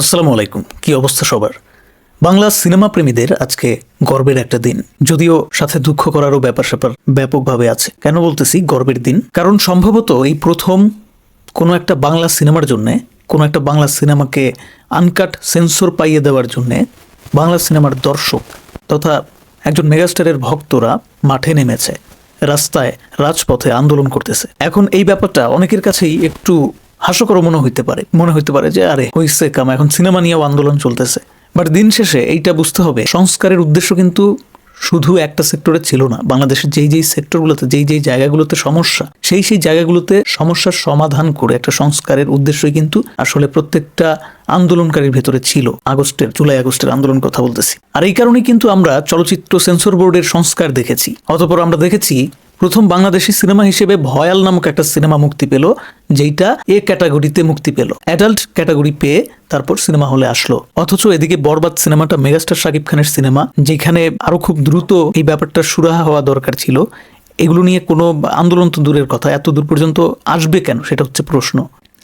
আসসালামু আলাইকুম। কি অবস্থা সবার? বাংলা সিনেমা প্রেমীদের আজকে গর্বের একটা দিন। যদিও সাথে দুঃখ করারও ব্যাপার স্যাপার ব্যাপকভাবে আছে। কেন বলতেছি গর্বের দিন? কারণ সম্ভবত এই প্রথম কোনো একটা বাংলা সিনেমার জন্যে, কোনো একটা বাংলা সিনেমাকে আনকাট সেন্সর পাইয়ে দেওয়ার জন্যে বাংলা সিনেমার দর্শক তথা একজন মেগাস্টারের ভক্তরা মাঠে নেমেছে, রাস্তায় রাজপথে আন্দোলন করতেছে। এখন এই ব্যাপারটা অনেকের কাছেই একটু হাস্যকর মনে হইতে পারে, মনে হইতে পারে যে, আরে, হইছে কাম, এখন সিনেমা নিয়েও আন্দোলন চলতেছে। বাট দিন শেষে এইটা বুঝতে হবে, সংস্কারের উদ্দেশ্য কিন্তু শুধু একটা সেক্টরে ছিল না। বাংলাদেশের যেই যেই সেক্টরগুলোতে, যেই যেই জায়গাগুলোতে সমস্যা, সেই সেই জায়গাগুলোতে সমস্যার সমাধান করে একটা সংস্কারের উদ্দেশ্যই কিন্তু আসলে প্রত্যেকটা আন্দোলনকারীর ভেতরে ছিল। আগস্টের, জুলাই আগস্টের আন্দোলন কথা বলতেছি। আর এই কারণেই কিন্তু আমরা চলচ্চিত্র সেন্সর বোর্ডের সংস্কার দেখেছি। অতপর আমরা দেখেছি প্রথম বাংলাদেশি সিনেমা হিসেবে ভয়াল নামক একটা সিনেমা মুক্তি পেল যেটা এ ক্যাটাগরিতে মুক্তি পেল। অ্যাডাল্ট ক্যাটাগরি পেয়ে তারপর সিনেমা হলে আসলো। অথচ এদিকে বরবাদ সিনেমাটা মেগাস্টার শাকিব খানের সিনেমা, যেখানে আরও খুব দ্রুত এই ব্যাপারটা সুরাহা হওয়া দরকার ছিল। এগুলো নিয়ে কোনো আন্দোলন তো দূরের কথা, এত দূর পর্যন্ত আসবে কেন, সেটা হচ্ছে প্রশ্ন।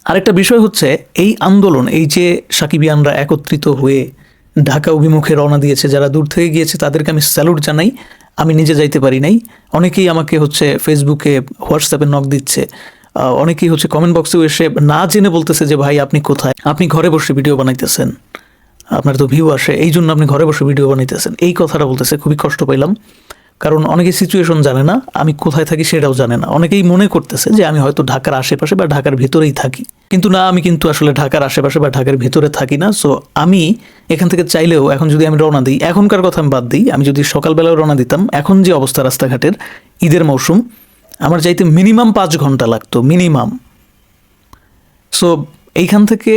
আরেকটা বিষয় হচ্ছে, এই আন্দোলন, এই যে সাকিবিয়ানরা একত্রিত হয়ে ঢাকা অভিমুখে রওনা দিয়েছে, যারা দূর থেকে গিয়েছে তাদেরকে আমি স্যালুট জানাই। আমি নিজে যাইতে পারি নাই। অনেকেই আমাকে হচ্ছে ফেসবুকে হোয়াটসঅ্যাপে নক দিচ্ছে। অনেকেই হচ্ছে কমেন্ট বক্সেও এসে না জেনে বলতেছে যে, ভাই, আপনি কোথায়? আপনি ঘরে বসে ভিডিও বানাইতেছেন। আপনার তো ভিউ আসে এই জন্য আপনি ঘরে বসে ভিডিও বানাইতেছেন। এই কথাটা বলতেছে, খুবই কষ্ট পাইলাম। কারণ অনেকে সিচুয়েশন জানে না, আমি কোথায় থাকি সেটাও জানে না। অনেকেই মনে করতেছে যে আমি হয়তো ঢাকার আশেপাশে বা ঢাকার ভেতরেই থাকি। কিন্তু না, আমি কিন্তু আসলে ঢাকার আশেপাশে বা ঢাকার ভেতরে থাকি না। সো আমি এখান থেকে চাইলেও এখন যদি আমি রওনা দিই, এখনকার কথা আমি বাদ দিই, আমি যদি সকালবেলাও রওনা দিতাম, এখন যে অবস্থা রাস্তাঘাটের, ঈদের মৌসুম আমার যাইতে মিনিমাম পাঁচ ঘণ্টা লাগতো মিনিমাম সো এইখান থেকে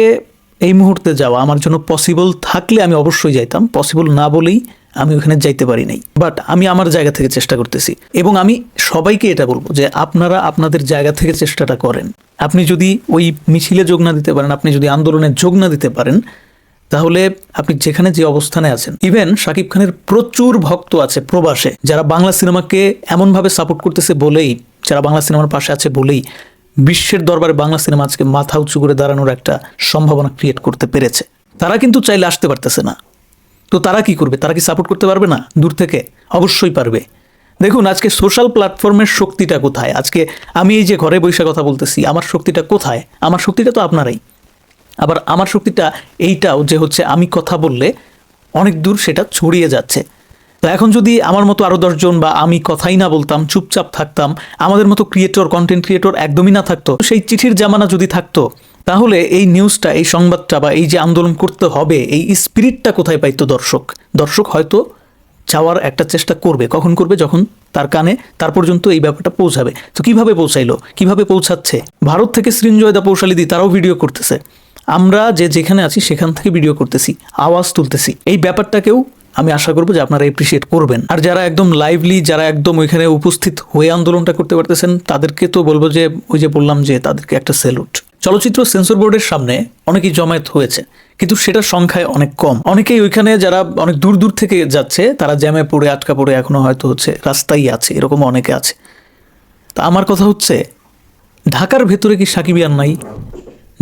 এই মুহূর্তে যাওয়া আমার জন্য পসিবল থাকলে আমি অবশ্যই যাইতাম। পসিবল না বলেই আমি ওখানে যাইতে পারি নাই। বাট আমি আমার জায়গা থেকে চেষ্টা করতেছি। এবং আমি সবাইকে এটা বলব যে আপনারা আপনাদের জায়গা থেকে চেষ্টাটা করেন। আপনি যদি ওই মিছিলে যোগ না দিতে পারেন, আপনি যদি আন্দোলনে যোগ না দিতে পারেন, তাহলে আপনি যেখানে যে অবস্থানে আছেন ইভেন শাকিব খানের প্রচুর ভক্ত আছে প্রবাসে, যারা বাংলা সিনেমাকে এমনভাবে সাপোর্ট করতেছে বলেই, যারা বাংলা সিনেমার পাশে আছে বলেই, বিশ্বের দরবারে বাংলা সিনেমা আজকে মাথা উঁচু করে দাঁড়ানোর একটা সম্ভাবনা ক্রিয়েট করতে পেরেছে। তারা কিন্তু চাইলে আসতে পারতেছে না। তো তারা কি করবে? তারা কি সাপোর্ট করতে পারবে না? দূর থেকে? অবশ্যই পারবে। দেখুন, আজকে সোশ্যাল প্ল্যাটফর্মের শক্তিটা কোথায়? আজকে আমি এই যে ঘরে বৈশা কথা বলতেছি, আমার শক্তিটা কোথায়? আমার শক্তিটা তো আপনারাই। আবার আমার শক্তিটা এইটাও যে হচ্ছে আমি কথা বললে অনেক দূর সেটা ছড়িয়ে যাচ্ছে। তো এখন যদি আমার মতো আরও দশজন বা আমি কথাই না বলতাম, চুপচাপ থাকতাম, আমাদের মতো ক্রিয়েটর কন্টেন্ট ক্রিয়েটর একদমই না থাকতো, সেই চিঠির জামানা যদি থাকতো তাহলে এই নিউজটা এই সংবাদটা বা এই যে আন্দোলন করতে হবে, এই স্পিরিটটা কোথায় পাইতো দর্শক? দর্শক হয়তো যাওয়ার একটা চেষ্টা করবে। কখন করবে? যখন তার কানে, তার পর্যন্ত এই ব্যাপারটা পৌঁছাবে। তো কীভাবে পৌঁছাইলো? কীভাবে পৌঁছাচ্ছে? ভারত থেকে সৃঞ্জয়দা পৌশালিদি তারাও ভিডিও করতেছে। আমরা যে যেখানে আছি, সেখান থেকে ভিডিও করতেছি, আওয়াজ তুলতেছি। এই ব্যাপারটাকেও আমি আশা করব যে আপনারা এপ্রিসিয়েট করবেন। আর যারা একদম লাইভলি যারা একদম ওইখানে উপস্থিত হয়ে আন্দোলনটা করতে পারতেছেন, তাদেরকে তো বলব যে, ওই যে বললাম যে, তাদেরকে একটা সেলুট চলচ্চিত্র সেন্সর বোর্ডের সামনে অনেকেই জমায়েত হয়েছে, কিন্তু সেটার সংখ্যায় অনেক কম। অনেকেই ওইখানে যারা অনেক দূর দূর থেকে যাচ্ছে, তারা জ্যামে পড়ে, আটকা পড়ে এখনও হয়তো হচ্ছে রাস্তায় আছে, এরকম অনেকে আছে। তা আমার কথা হচ্ছে, ঢাকার ভেতরে কি সাকিবিয়ান নাই?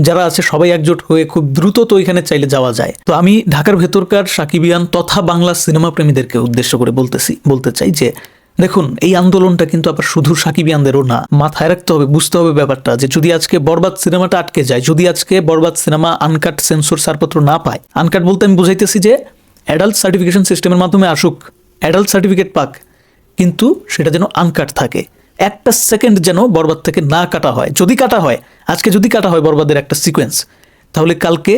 যারা আছে, সবাই একজোট হয়ে খুব দ্রুত তো ওইখানে চাইলে যাওয়া যায়। তো আমি ঢাকার ভেতরকার সাকিবিয়ান তথা বাংলা সিনেমা প্রেমীদেরকে উদ্দেশ্য করে বলতেছি, বলতে চাই যে দেখুন, এই আন্দোলনটা কিন্তু আবার শুধু সাকিবিয়ানদেরও না। মাথায় রাখতে হবে, বুঝতে হবে ব্যাপারটা যে যদি আজকে বরবাদ সিনেমাটা আটকে যায়, যদি আজকে বরবাদ সিনেমা আনকাট সেন্সর ছাড়পত্র না পায়, আনকাট বলতে আমি বুঝাইতেছি যে অ্যাডাল্ট সার্টিফিকেশন সিস্টেমের মাধ্যমে আসুক, অ্যাডাল্ট সার্টিফিকেট পাক, কিন্তু সেটা যেন আনকাট থাকে। একটা সেকেন্ড যেন বরবাদ থেকে না কাটা হয়। যদি কাটা হয়, আজকে যদি কাটা হয় বরবাদের একটা সিকোয়েন্স, তাহলে কালকে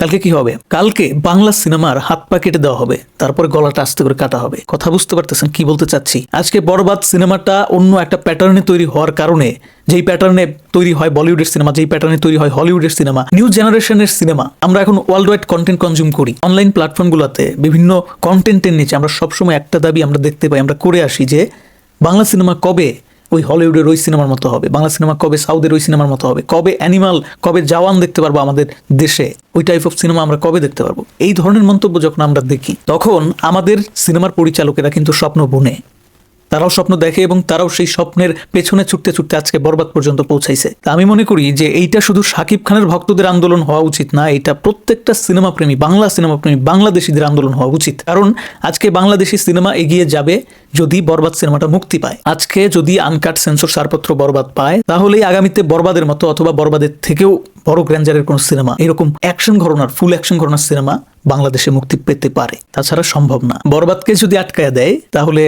কালকে কি হবে? কালকে বাংলা সিনেমার হাত পা কেটে দেওয়া হবে। তারপরে গলাটা আস্তে করে কাটা হবে। কথা বুঝতে পারতেছেন কি বলতে চাচ্ছি? আজকে বরবাদ সিনেমাটা অন্য একটা প্যাটার্নে তৈরি হওয়ার কারণে, যেই প্যাটার্নে তৈরি হয় বলিউডের সিনেমা, যেই প্যাটার্নে তৈরি হয় হলিউডের সিনেমা নিউ জেনারেশনের সিনেমা, আমরা এখন ওয়ার্ল্ড ওয়াইড কন্টেন্ট কনজিউম করি। অনলাইন প্ল্যাটফর্মগুলোতে বিভিন্ন কন্টেন্টের নিচে আমরা সবসময় একটা দাবি আমরা দেখতে পাই, আমরা করে আসি যে, বাংলা সিনেমা কবে ওই হলিউডের ওই সিনেমার মতো হবে। বাংলা সিনেমা কবে সাউথের ওই সিনেমার মতো হবে? কবে অ্যানিমাল, কবে জওয়ান দেখতে পারব আমাদের দেশে? ওই টাইপ অফ সিনেমা আমরা কবে দেখতে পারব? এই ধরনের মন্তব্য যখন আমরা দেখি, তখন আমাদের সিনেমার পরিচালকেরা কিন্তু স্বপ্ন বুনে। তারাও স্বপ্ন দেখে এবং তারাও সেই স্বপ্নের পেছনে ছুটতে ছুটতে আজকে বরবাদ পর্যন্ত পৌঁছাইছে। আমি মনে করি যে এইটা শুধু শাকিব খানের ভক্তদের আন্দোলন হওয়া উচিত না, এটা প্রত্যেকটা সিনেমা প্রেমী বাংলা সিনেমা প্রেমী বাংলাদেশিদের আন্দোলন হওয়া উচিত। কারণ আজকে বাংলাদেশি সিনেমা এগিয়ে যাবে যদি বরবাদ সিনেমাটা মুক্তি পায়। আজকে যদি আনকাট সেন্সর সারপত্র বরবাদ পায়, তাহলেই আগামীতে বরবাদের মতো অথবা বরবাদের থেকেও বড় গ্র্যান্ডারের কোনো সিনেমা, এরকম অ্যাকশন ঘটনার ফুল অ্যাকশন ঘটনার সিনেমা বাংলাদেশে মুক্তি পেতে পারে। তাছাড়া সম্ভব না। বরবাদকে যদি আটকায় দেয়, তাহলে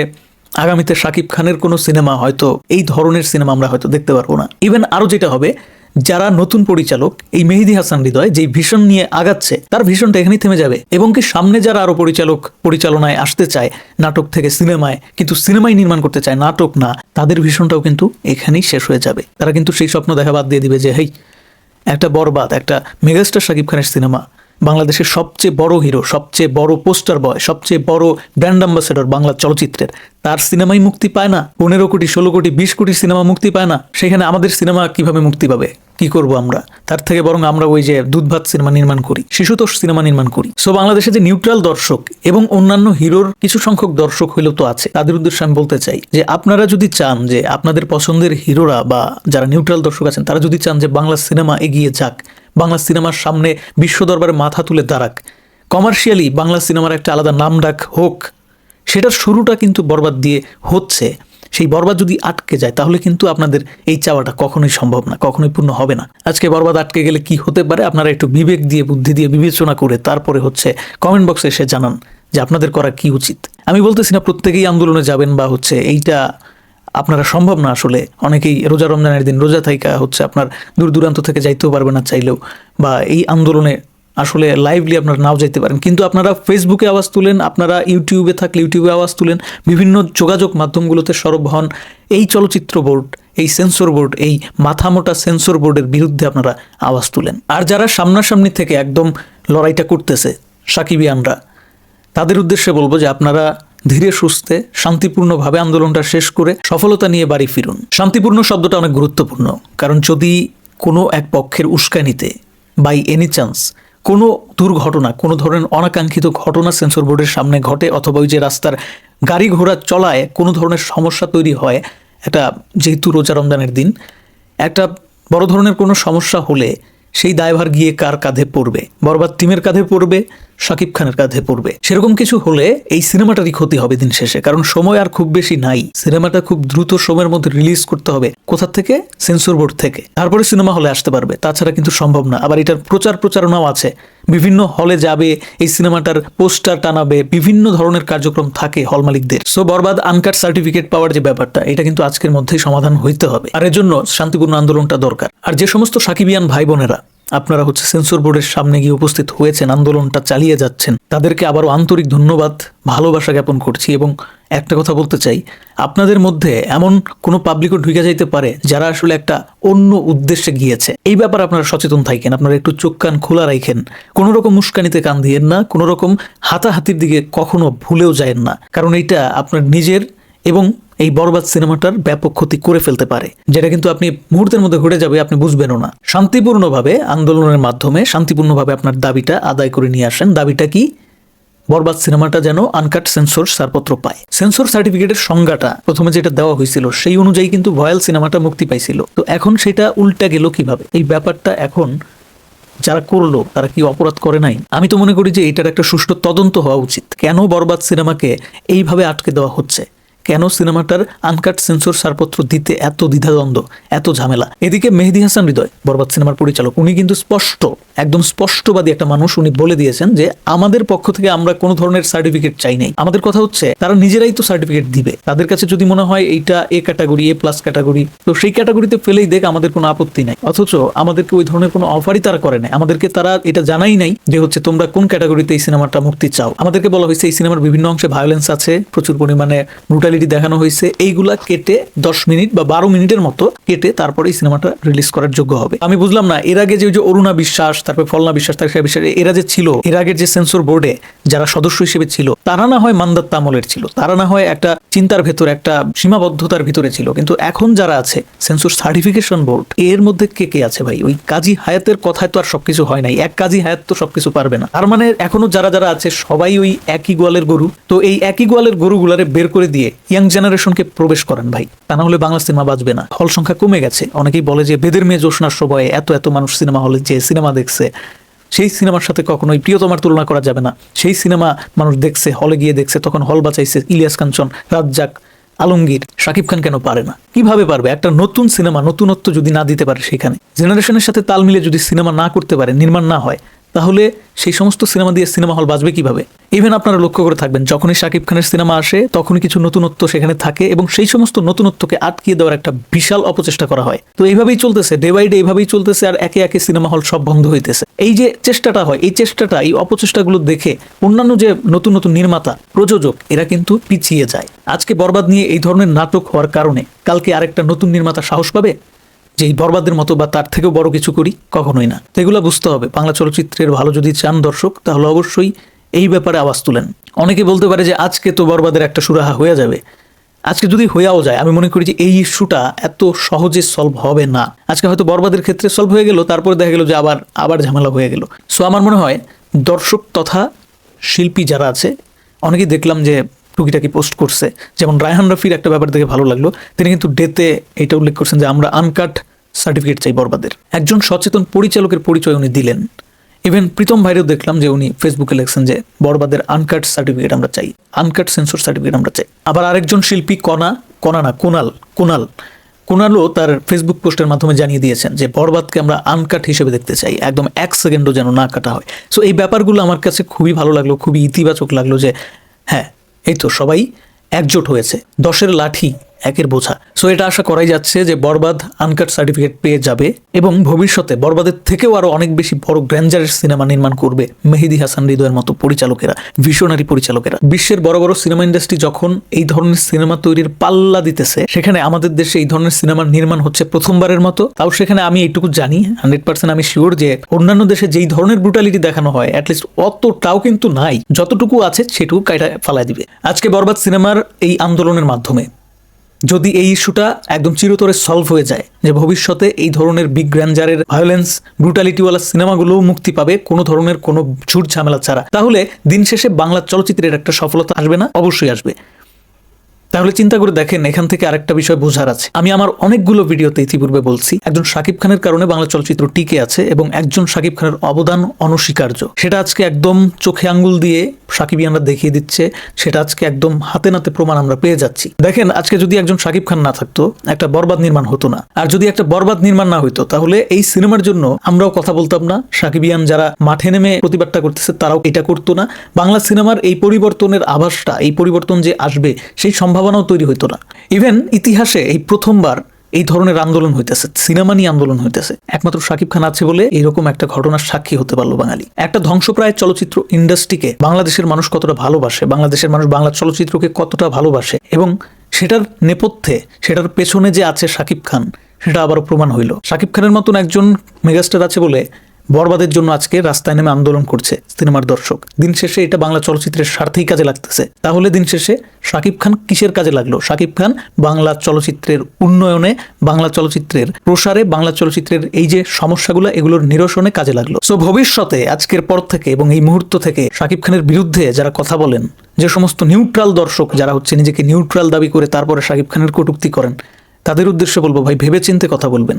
আগামীতে শাকিব খানের কোনো সিনেমা হয়তো এই ধরনের সিনেমা আমরা হয়তো দেখতে পারব না। ইভেন আরও যেটা হবে, যারা নতুন পরিচালক, এই মেহেদি হাসান হৃদয় যে ভিশন নিয়ে আগাচ্ছে, তার ভিশনটা এখানেই থেমে যাবে। এবং কি সামনে যারা আরও পরিচালক পরিচালনায় আসতে চায়, নাটক থেকে সিনেমায়, কিন্তু সিনেমাই নির্মাণ করতে চায়, নাটক না, তাদের ভিশনটাও কিন্তু এখানেই শেষ হয়ে যাবে। তারা কিন্তু সেই স্বপ্ন দেখা বাদ দিয়ে দিবে যে, হেই, একটা বরবাদ, একটা মেগাস্টার শাকিব খানের সিনেমা। বাংলাদেশের সবচেয়ে বড় হিরো, সবচেয়ে বড় পোস্টার বয়, সবচেয়ে বড় ব্র্যান্ড অ্যাম্বাসেডর বাংলা চলচ্চিত্রের। তার সিনেমাই মুক্তি পায় না, পনেরো কোটি, ষোলো কোটি, বিশ কোটি সিনেমা মুক্তি পায় না, সেখানে আমাদের সিনেমা কীভাবে মুক্তি পাবে? কি করব আমরা? তার থেকে বরং আমরা ওই যে দুধ ভাত সিনেমা নির্মাণ করি, শিশুতোষ সিনেমা নির্মাণ করি। সো বাংলাদেশে যে নিউট্রাল দর্শক এবং অন্যান্য হিরোর কিছু সংখ্যক দর্শক হইলেও তো আছে। তাদের উদ্দেশ্যে আমি বলতে চাই যে, আপনারা যদি চান যে আপনাদের পছন্দের হিরোরা বা যারা নিউট্রাল দর্শক আছেন, তারা যদি চান যে বাংলা সিনেমা এগিয়ে যাক, বাংলা সিনেমার সামনে বিশ্ব দরবারে মাথা তুলে দাঁড়াক কমার্শিয়ালি বাংলা সিনেমার একটা আলাদা নাম ডাক হোক, সেটার শুরুটা কিন্তু বরবাদ দিয়ে হচ্ছে। সেই বরবাদ যদি আটকে যায়, তাহলে কিন্তু আপনাদের এই চাওয়াটা কখনোই সম্ভব না, কখনোই পূর্ণ হবে না। আজকে বরবাদ আটকে গেলে কি হতে পারে? আপনারা একটু বিবেক দিয়ে, বুদ্ধি দিয়ে বিবেচনা করে তারপরে হচ্ছে কমেন্ট বক্সে এসে জানান যে আপনাদের করা কি উচিত। আমি বলতেছি না প্রত্যেকেই আন্দোলনে যাবেন বা হচ্ছে এইটা আপনারা সম্ভব না আসলে। অনেকেই রোজা রমজানের দিন রোজা থাইকা হচ্ছে আপনার দূর দূরান্ত থেকে যাইতেও পারবে না চাইলেও। বা এই আন্দোলনে আসলে লাইভলি আপনারা নাও যাইতে পারেন। কিন্তু আপনারা ফেসবুকে আওয়াজ তুলেন, আপনারা ইউটিউবে থাকলে ইউটিউবে আওয়াজ তুলেন, বিভিন্ন যোগাযোগ মাধ্যমগুলোতে সরব হন। এই চলচ্চিত্র বোর্ড, এই সেন্সর বোর্ড, এই মাথামোটা সেন্সর বোর্ডের বিরুদ্ধে আপনারা আওয়াজ তুলেন। আর যারা সামনাসামনি থেকে একদম লড়াইটা করতেছে, সাকিবিয়ানরা, তাদের উদ্দেশ্যে বলব যে আপনারা ধীরে সুস্থে, শান্তিপূর্ণভাবে আন্দোলনটা শেষ করে সফলতা নিয়ে বাড়ি ফিরুন। শান্তিপূর্ণ শব্দটা অনেক গুরুত্বপূর্ণ, কারণ যদি কোনো এক পক্ষের উস্কানিতে বাই এনি চান্স কোনো দুর্ঘটনা, কোনো ধরনের অনাকাঙ্ক্ষিত ঘটনা সেন্সর বোর্ডের সামনে ঘটে অথবা ওই যে রাস্তার গাড়ি ঘোড়া চলায় কোনো ধরনের সমস্যা তৈরি হয় একটা যেহেতু রোজা রমজানের দিন, একটা বড় ধরনের কোনো সমস্যা হলে সেই দায়ভার গিয়ে কার কাঁধে পড়বে? বরবাদ টিমের কাঁধে পড়বে? শাকিব খানের কাঁধে পড়বে। সেরকম কিছু হলে এই সিনেমাটারই ক্ষতি হবে দিন শেষে, কারণ সময় আর খুব বেশি নাই। সিনেমাটা খুব দ্রুত সময়ের মধ্যে রিলিজ করতে হবে। কোথা থেকে? সেন্সর বোর্ড থেকে। তারপরে সিনেমা হলে আসতে পারবে। তাছাড়া কিন্তু সম্ভব না। আবার এটার প্রচার প্রচারণাও আছে। বিভিন্ন হলে যাবে, এই সিনেমাটার পোস্টার টানাবে, বিভিন্ন ধরনের কার্যক্রম থাকে হল মালিকদের। সো বরবাদ আনকাট সার্টিফিকেট পাওয়ার যে ব্যাপারটা, এটা কিন্তু আজকের মধ্যেই সমাধান হইতে হবে। আর এর জন্য শান্তিপূর্ণ আন্দোলনটা দরকার। আর যে সমস্ত সাকিবিয়ান ভাই বোনেরা আপনারা হচ্ছে সেন্সর বোর্ডের সামনে গিয়ে উপস্থিত হয়েছেন, আন্দোলনটা চালিয়ে যাচ্ছেন। তাদেরকে আবারও আন্তরিক ধন্যবাদ, ভালোবাসা জ্ঞাপন করছি এবং একটা কথা বলতে চাই, আপনাদের মধ্যে এমন কোনো পাবলিকও ঢুকে যাইতে পারে যারা আসলে একটা অন্য উদ্দেশ্যে গিয়েছে? এই ব্যাপারে আপনারা সচেতন থাকেন, আপনারা একটু চোখ কান খোলা রাখেন, কোনো রকম মুস্কানিতে কান দিয়েন না, কোনো রকম হাতাহাতির দিকে কখনো ভুলেও যায়েন না। কারণ এইটা আপনার নিজের এবং এই বরবাদ সিনেমাটার ব্যাপক ক্ষতি করে ফেলতে পারে, যেটা কিন্তু আপনি মুহূর্তের মধ্যে ঘটে যাবে, আপনি বুঝবেনও না। শান্তিপূর্ণভাবে আন্দোলনের মাধ্যমে শান্তিপূর্ণভাবে আপনার দাবিটা আদায় করে নিয়ে আসেন। দাবিটা কি? বরবাদ সিনেমাটা যেন আনকাট সেন্সর ছাড়পত্র পায়। সেন্সর সার্টিফিকেটের সংজ্ঞাটা প্রথমে যেটা দেওয়া হয়েছিল, সেই অনুযায়ী কিন্তু ভয়াল সিনেমাটা মুক্তি পাইছিল। তো এখন সেটা উল্টা গেল কীভাবে? এই ব্যাপারটা এখন যারা করল, তারা কি অপরাধ করে নাই? আমি তো মনে করি যে এটার একটা সুষ্ঠু তদন্ত হওয়া উচিত। কেন বরবাদ সিনেমাকে এইভাবে আটকে দেওয়া হচ্ছে? কেন সিনেমাটার আনকাট সেন্সর ছাড়পত্র দিতে এত দ্বিধাদ্বন্দ্ব, এত ঝামেলা? এদিকে মেহেদি হাসান হৃদয়, বরবাদ সিনেমার পরিচালক, উনি কিন্তু স্পষ্ট, একদম স্পষ্টবাদী একটা মানুষ, উনি বলে দিয়েছেন যে, আমাদের পক্ষ থেকে আমরা কোনো ধরনের সার্টিফিকেট চাই নাই। আমাদের কথা হচ্ছে, তারা নিজেরাই তো সার্টিফিকেট দিবে। তাদের কাছে যদি মনে হয় এইটা A category A plus category তো সেই ক্যাটাগরিতে ফেলেই দেখ, আমাদের কোনো আপত্তি নাই। অথচ আমাদেরকে ওই ধরনের কোনো অফারই তারা করে নাই। আমাদেরকে তারা এটা জানাই নাই যে, হচ্ছে তোমরা কোন ক্যাটাগরিতে এই সিনেমাটা মুক্তি চাও? আমাদেরকে বলা হয়েছে, এই সিনেমার বিভিন্ন অংশে ভায়োলেন্স আছে, প্রচুর পরিমাণে ব্রুটালিটি দেখানো হয়েছে, এইগুলা কেটে দশ মিনিট বা বারো মিনিটের মতো কেটে তারপরে সিনেমাটা রিলিজ করার যোগ্য হবে। আমি বুঝলাম না, এর আগে যে যে অরুণা বিশ্বাস, তারপর ফলনা বিশ্বাস তার বিশ্বাস, এরা যে ছিল, এর আগের যে সেন্সর বোর্ডে যারা সদস্য হিসেবে ছিল, তারা না হয় মান্দাত তামলের ছিল, তারা না হয় একটা চিন্তার ভেতর, একটা সীমাবদ্ধতার ভিতরে ছিল, কিন্তু এখন যারা আছে সেন্সর সার্টিফিকেশন বোর্ড এর মধ্যে কে কে আছে ভাই? ওই কাজী হায়াতের কথায় তো আর সবকিছু হয় নাই, এক কাজী হায়াত তো সবকিছু পারবে না। তার মানে এখনও যারা যারা আছে, সবাই ওই একই গোয়ালের গরু, তো এই একই গোয়ালের গরুগুলারে বের করে দিয়ে ইয়াং জেনারেশনকে প্রবেশ করেন ভাই। তা না হলে বাংলা সিনেমা বাজবে না। হল সংখ্যা কমে গেছে। অনেকেই বলে যে বেদের মেয়ে জোশনার সময়ে এত এত মানুষ সিনেমা হলে যে সিনেমা দেখছে, সেই সিনেমার সাথে কখনোই প্রিয়তমার তুলনা করা যাবে না। সেই সিনেমা মানুষ দেখছে, হলে গিয়ে দেখছে, তখন হল বাঁচাইছে ইলিয়াস কাঞ্চন রাজ্জাক, আলমগীর, শাকিব খান কেন পারে না? কীভাবে পারবে? একটা নতুন সিনেমা নতুনত্ব যদি না দিতে পারে সেখানে। জেনারেশনের সাথে তাল মিলে যদি সিনেমা না করতে পারে, নির্মাণ না হয় তাহলে সেই সমস্ত সিনেমা দিয়ে সিনেমা হল বাজবে কীভাবে? ইভেন আপনারা লক্ষ্য করে থাকবেন, যখনই শাকিব খানের সিনেমা আসে, তখনই কিছু নতুনত্ব সেখানে থাকে এবং সেই সমস্ত নতুনত্বকে আটকিয়ে দেওয়ার একটা বিশাল অপচেষ্টা করা হয়। তো এইভাবেই চলতেছে ডে বাই ডে এইভাবেই চলতেছে আর একে একে সিনেমা হল সব বন্ধ হইতেছে। এই যে চেষ্টাটা হয়, এই চেষ্টাটা, এই অপচেষ্টাগুলো দেখে অন্যান্য যে নতুন নতুন নির্মাতা, প্রযোজক, এরা কিন্তু পিছিয়ে যায়। আজকে বরবাদ নিয়ে এই ধরনের নাটক হওয়ার কারণে কালকে আরেকটা নতুন নির্মাতা সাহস পাবে? যে এই বরবাদের মতো বা তার থেকেও বড় কিছু করি, কখনোই না। তো এগুলো বুঝতে হবে। বাংলা চলচ্চিত্রের ভালো যদি চান দর্শক, তাহলে অবশ্যই এই ব্যাপারে আওয়াজ তুলেন। অনেকে বলতে পারে যে, আজকে তো বরবাদের একটা সুরাহা হয়ে যাবে। আজকে যদি হয়েও যায়, আমি মনে করি যে এই ইস্যুটা এত সহজে সলভ হবে না। আজকে হয়তো বরবাদের ক্ষেত্রে সলভ হয়ে গেল, তারপরে দেখা গেল যে আবার আবার ঝামেলা হয়ে গেল। সো আমার মনে হয় দর্শক তথা শিল্পী যারা আছে, অনেকেই দেখলাম যে টুকিটাকি পোস্ট করছে? যেমন রায়হান রফির একটা ব্যাপার দেখে ভালো লাগল। তিনি কিন্তু ডেতে এটা উল্লেখ করছেন যে, আমরা আনকাট সার্টিফিকেট চাই বরবাদের। একজন সচেতন পরিচালকের পরিচয় উনি দিলেন। ইভেন প্রীতম ভাইরেও দেখলাম যে, উনি ফেসবুকে লেখছেন যে, বরবাদের আনকাট সার্টিফিকেট আমরা চাই। আনকাট সেন্সর সার্টিফিকেট আমরা চাই। আবার আরেকজন শিল্পী, কণা কণা না কোনাল কোনাল কোনালও তার ফেসবুক পোস্টের মাধ্যমে জানিয়ে দিয়েছেন যে, বরবাদকে আমরা আনকাট হিসেবে দেখতে চাই। একদম এক সেকেন্ডও যেন না কাটা হয়। সো এই ব্যাপারগুলো আমার কাছে খুবই ভালো লাগল, খুবই ইতিবাচক লাগল যে হ্যাঁ এই তো সবাই একজোট হয়েছে। দশের লাঠি। একের বোঝা। সো এটা আশা করাই যাচ্ছে যে বরবাদ আনকাট সার্টিফিকেট পেয়ে যাবে এবং ভবিষ্যতে বরবাদের থেকেও আরও অনেক বেশি বড় গ্র্যান্ডারের সিনেমা নির্মাণ করবে মেহেদি হাসান হৃদয়ের মতো পরিচালকেরা ভিশনারি পরিচালকেরা। বিশ্বের বড় বড় সিনেমা ইন্ডাস্ট্রি যখন এই ধরনের সিনেমা তৈরির পাল্লা দিতেছে, সেখানে আমাদের দেশে এই ধরনের সিনেমার নির্মাণ হচ্ছে প্রথমবারের মতো। তাও সেখানে আমি এইটুকু জানি হান্ড্রেড পার্সেন্ট আমি শিওর যে অন্যান্য দেশে যেই ধরনের ব্রুটালিটি দেখানো হয় অ্যাটলিস্ট অতটাও কিন্তু নাই। যতটুকু আছে সেটুকু কাইটা ফালায় দিবে। আজকে বরবাদ সিনেমার এই আন্দোলনের মাধ্যমে। যদি এই ইস্যুটা একদম চিরতরে সলভ হয়ে যায়, যে ভবিষ্যতে এই ধরনের বিগ গ্র্যান্ডারের ভায়োলেন্স ব্রুটালিটিওয়ালা সিনেমাগুলোও মুক্তি পাবে কোনো ধরনের কোনো ঝুট ঝামেলা ছাড়া, তাহলে দিন শেষে বাংলা চলচ্চিত্রের একটা সফলতা আসবে না? অবশ্যই আসবে। তাহলে চিন্তা করে দেখেন, এখান থেকে আরেকটা বিষয় বোঝার আছে। আমি আমার অনেকগুলো ভিডিওতে ইতিপূর্বে বলছি, একজন শাকিব খানের কারণে বাংলা চলচ্চিত্র টিকে আছে এবং একজন শাকিব খানের অবদান অনস্বীকার্য। সেটা আজকে একদম চোখে আঙ্গুল দিয়ে সাকিবিয়ানরা দেখিয়ে দিচ্ছে, সেটা আজকে একদম হাতে নাতে প্রমাণ আমরা পেয়ে যাচ্ছি। দেখেন, আজকে যদি একজন শাকিব খান না থাকতো, একটা বরবাদ নির্মাণ হতো না। আর যদি একটা বরবাদ নির্মাণ না হইতো, তাহলে এই সিনেমার জন্য আমরাও কথা বলতাম না। সাকিবিয়ান যারা মাঠে নেমে প্রতিবাদটা করতেছে, তারাও এটা করতো না। বাংলা সিনেমার এই পরিবর্তনের আভাসটা, এই পরিবর্তন যে আসবে, সেই সম্ভাবনাও তৈরি হইতো না। ইভেন ইতিহাসে এই প্রথমবার এই ধরনের আন্দোলন হইতেছে সিনেমা নিয়ে আন্দোলন হইতেছে। একমাত্র শাকিব খান আছে বলে এরকম একটা ঘটনার সাক্ষী হতে পারল বাঙালি। একটা ধ্বংসপ্রায় চলচ্চিত্র ইন্ডাস্ট্রিকে বাংলাদেশের মানুষ কতটা ভালোবাসে, বাংলাদেশের মানুষ বাংলা চলচ্চিত্রকে কতটা ভালোবাসে, এবং সেটার নেপথ্যে, সেটার পেছনে যে আছে শাকিব খান, সেটা আবারও প্রমাণ হইল। শাকিব খানের মতন একজন মেগাস্টার আছে বলে বরবাদের জন্য আজকে রাস্তায় নেমে আন্দোলন করছে সিনেমার দর্শক। দিন শেষে এটা বাংলা চলচ্চিত্রের স্বার্থেই কাজে লাগতেছে। তাহলে দিন শেষে শাকিব খান কিসের কাজে লাগল? শাকিব খান বাংলা চলচ্চিত্রের উন্নয়নে, বাংলা চলচ্চিত্রের প্রসারে, বাংলা চলচ্চিত্রের এই যে সমস্যাগুলো, এগুলোর নিরসনে কাজে লাগল। সো ভবিষ্যতে, আজকের পর থেকে এবং এই মুহূর্ত থেকে শাকিব খানের বিরুদ্ধে যারা কথা বলেন, যে সমস্ত নিউট্রাল দর্শক যারা হচ্ছে নিজেকে নিউট্রাল দাবি করে তারপরে শাকিব খানের কটুক্তি করেন, তাদের উদ্দেশ্যে বলব, ভাই, ভেবেচিন্তে কথা বলবেন।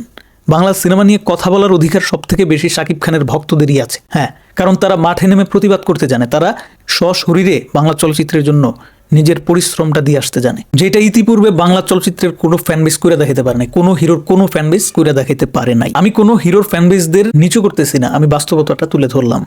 বাংলা সিনেমা নিয়ে কথা বলার অধিকার সব থেকে বেশি শাকিব খানের ভক্তদেরই আছে। হ্যাঁ কারণ তারা মাঠে নেমে প্রতিবাদ করতে জানে। তারা সশরীরে বাংলা চলচ্চিত্রের জন্য নিজের পরিশ্রমটা দিয়ে আসতে জানে। যেটা ইতিপূর্বে বাংলা চলচ্চিত্রের কোনো ফ্যানবেস করে দেখাতে পারে নাই, কোনো হিরোর কোনো ফ্যানবেস করে দেখাতে পারে নাই। আমি কোনো হিরোর ফ্যানবেসদের নিচু করতেছি না, আমি বাস্তবতাটা তুলে ধরলাম।